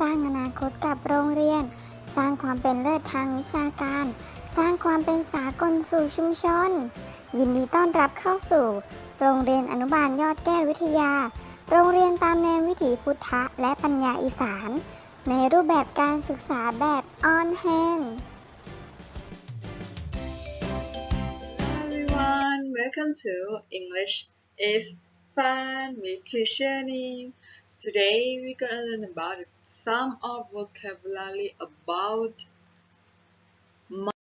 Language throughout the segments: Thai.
สร้างอนาคตกับโรงเรียน สร้างความเป็นเลิศทางวิชาการ สร้างความเป็นสากลสู่ชุมชน ยินดีต้อนรับเข้าสู่ โรงเรียนอนุบาลยอดแก้ววิทยา โรงเรียนตามแนววิถีพุทธะและปัญญาอีสาน ในรูปแบบการศึกษาแบบ on hand everyone, welcome to English is Fun with Teacher Ning. Today we're gonna learn about some of vocabulary about my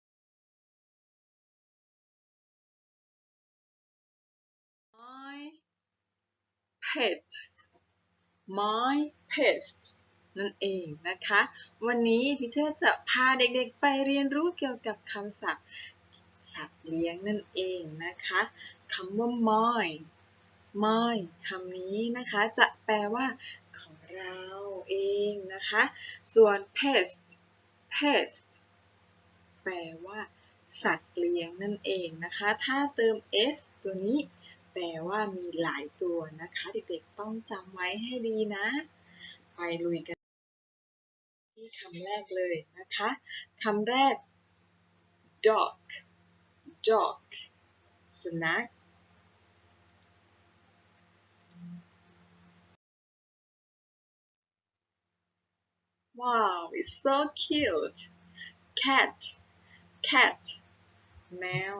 pet my pet นั่นเองนะคะ วันนี้ทิเชอร์จะพาเด็กๆไปเรียนรู้เกี่ยวกับคำศัพท์สัตว์เลี้ยงนั่นเองนะคะคำว่า my my คำนี้นะคะจะแปลว่าของเรา เองนะคะ ส่วน pest pest แปลว่า สัตว์เลี้ยงนั่นเองนะคะ ถ้าเติม s ตัวนี้ แปลว่ามีหลายตัวนะคะ เด็กๆต้องจำไว้ให้ดีนะ ไปลุยกัน ที่คำแรกเลยนะคะคำแรก dog dog สุนัข Wow it's so cute cat cat แมว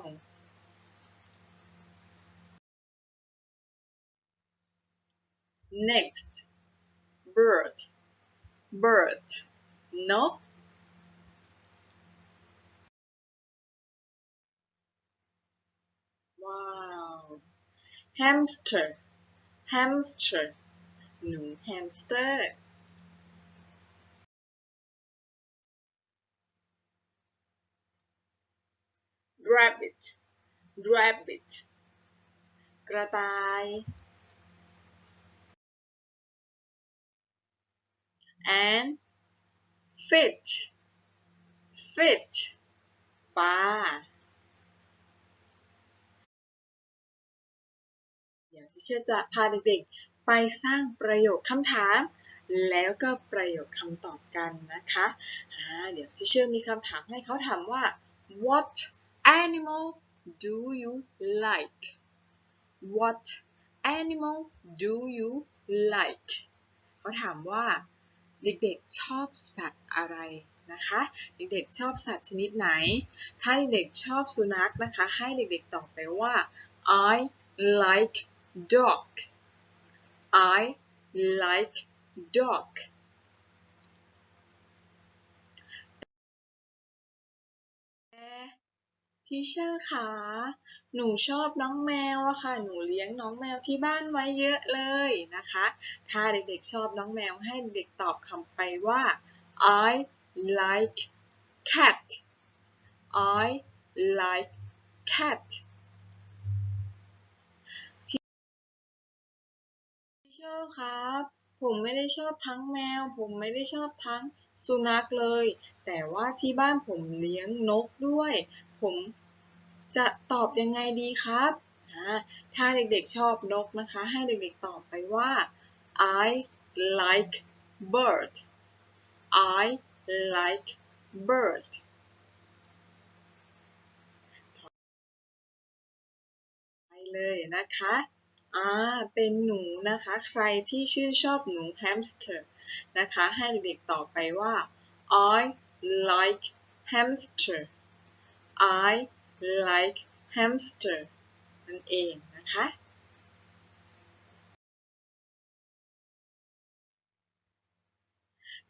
next bird bird นก Wow hamster hamster หนูแ Rabbit rabbit กระต่าย and fish fish ปลาเดี๋ยวที่เชื่อจะพาเด็กๆ ไปสร้างประโยคคำถาม แล้วก็ประโยคคำตอบกันนะคะ เดี๋ยวที่เชื่อมีคำถามให้เขาถามว่า what animal do you like what animal do you like เขาถามว่าเด็กๆชอบสัตว์อะไรนะคะ เด็กๆชอบสัตว์ชนิดไหน ถ้าเด็กๆชอบสุนัขนะคะ ให้เด็กๆตอบไปว่า I like dog I like dog ทีเชอร์คะหนูชอบน้องแมวอะค่ะ หนูเลี้ยงน้องแมวที่บ้านไว้เยอะเลยนะคะ ถ้าเด็กๆชอบน้องแมวให้เด็กตอบคำไปว่า I like cat I like cat ทีเชอร์ครับ ผมไม่ได้ชอบทั้งแมว ผมไม่ได้ชอบทั้งสุนัขเลย แต่ว่าที่บ้านผมเลี้ยงนกด้วย ผม จะตอบยังไงดีครับถ้าเด็กๆชอบนกนะคะ ให้เด็กๆตอบไปว่า I like bird I like bird ไปเลยนะคะอ่าเป็นหนูนะคะ ใครที่ชื่นชอบหนูแฮมสเตอร์นะคะ ให้เด็กๆตอบไปว่า I like hamster I like hamster นั่นเองนะคะ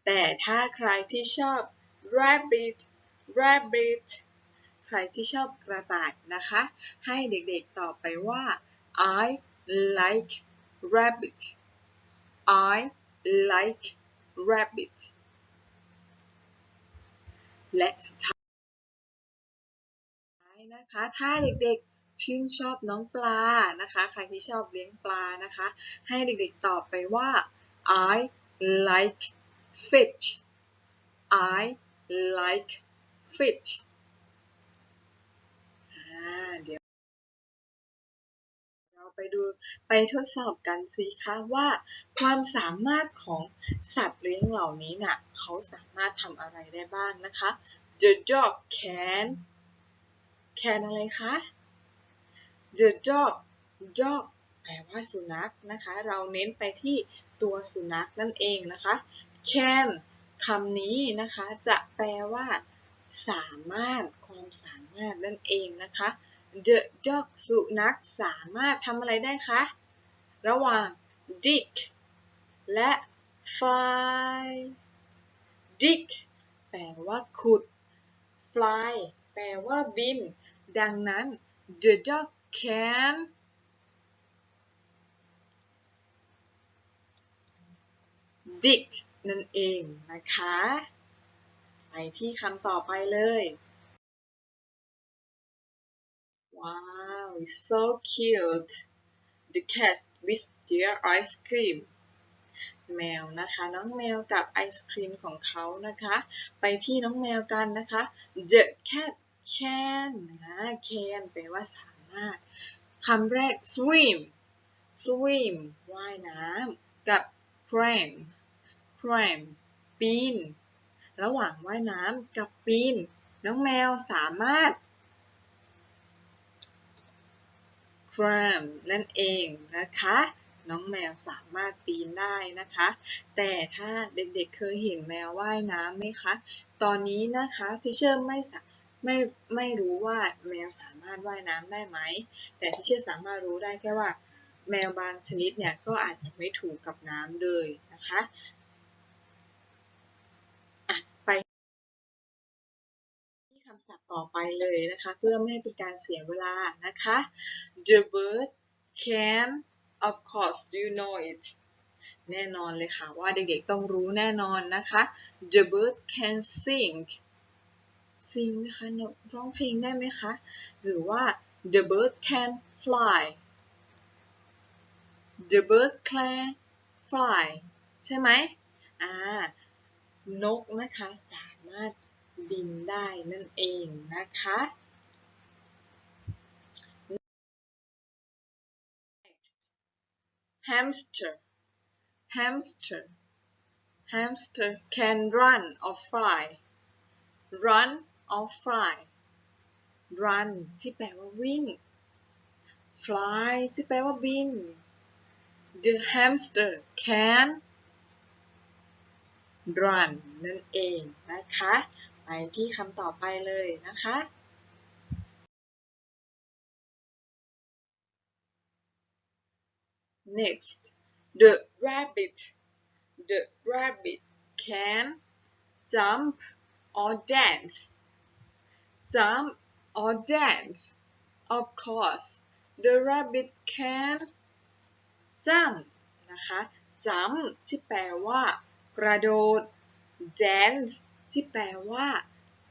แต่ถ้าใครที่ชอบ rabbit rabbit ใครที่ชอบกระต่ายนะคะ ให้เด็กๆตอบไปว่า I like rabbit I like rabbit และสุดท้าย นะคะ ถ้าเด็กๆชื่นชอบน้องปลานะคะ ใครที่ชอบเลี้ยงปลานะคะ ให้เด็กๆตอบไปว่า I like fish I like fish เดี๋ยวเราไปดูไปทดสอบกันสิคะว่าความสามารถของสัตว์เลี้ยงเหล่านี้น่ะเขาสามารถทำอะไรได้บ้างนะคะ The dog can can อะไรคะ The dog dog แปลว่าสุนัขนะคะ เราเน้นไปที่ตัวสุนัขนั่นเองนะคะ can คำนี้นะคะจะแปลว่า สามารถความสามารถนั่นเองนะคะ The dog สุนัขสามารถทำอะไรได้คะ ระหว่าง dig และ fly dig แปลว่าขุด fly แปลว่าบิน ดังนั้น the dog can dig นั่นเองนะคะ ไปที่คำต่อไปเลยว้าว it's so cute the cat with their ice cream แมวนะคะ น้องแมวกับไอศครีมของเขานะคะ ไปที่น้องแมวกันนะคะ the cat can นะ can แปลว่าสามารถคำแรก swim swim ว่ายน้ำกับ climb climb ปีน ระหว่างว่ายน้ำกับปีน น้องแมวสามารถ climb นั่นเองนะคะ น้องแมวสามารถปีนได้นะคะ แต่ถ้าเด็กๆเคยเห็นแมวว่ายน้ำไหมคะ ตอนนี้นะคะทิเชอร์ไม่สาไม่ไม่รู้ว่าแมวสามารถว่ายน้ำได้ไหม แต่ทิเชอร์สามารถรู้ได้แค่ว่า แมวบางชนิดเนี่ยก็อาจจะไม่ถูกกับน้ำเลยนะคะอะไปที่คำศัพท์ต่อไปเลยนะคะ เพื่อไม่ให้เป็นการเสียเวลานะคะ The bird can of course you know it แน่นอนเลยค่ะว่าเด็กๆต้องรู้แน่นอนนะคะ The bird can sing sing นะคะร้องเพลงได้ไหมคะ หรือว่า The bird can fly The bird can fly ใช่ไหมอ่านกนะคะสามารถบินได้นั่นเองนะคะ hamster hamster hamster can run or fly run or fly run ที่แปลว่าวิ่ง fly ที่แปลว่าบิน the hamster can run นั่นเองนะคะ ไปที่คำต่อไปเลยนะคะ Next, the rabbit. The rabbit can jump or dance. Jump or dance. Of course, the rabbit can jump นะคะ jump ที่แปลว่า กระโดด dance ที่แปลว่า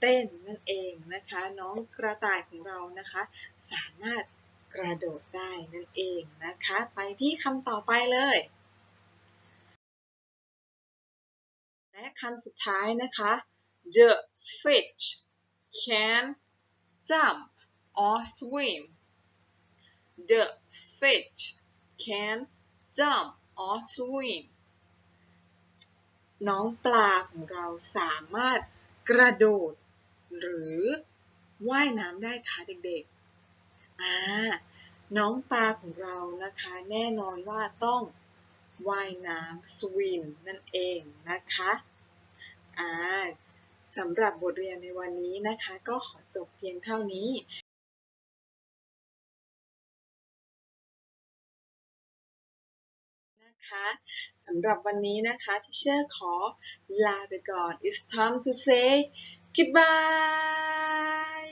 เต้นนั่นเองนะคะ น้องกระต่ายของเรานะคะ สามารถ กระโดดได้นั่นเองนะคะ ไปที่คำต่อไปเลย และคำสุดท้ายนะคะ the fish can jump or swim the fish can jump or swim น้องปลาของเราสามารถกระโดด หรือว่ายน้ำได้ค่ะเด็กๆ อ่าน้องปลาของเรานะคะแน่นอนว่าต้องว่ายน้ำสวิมนั่นเองนะคะอ่าสำหรับบทเรียนในวันนี้นะคะ ก็ขอจบเพียงเท่านี้นะคะสำหรับวันนี้นะคะที่เชอร์ขอลาไปก่อน it's time to say goodbye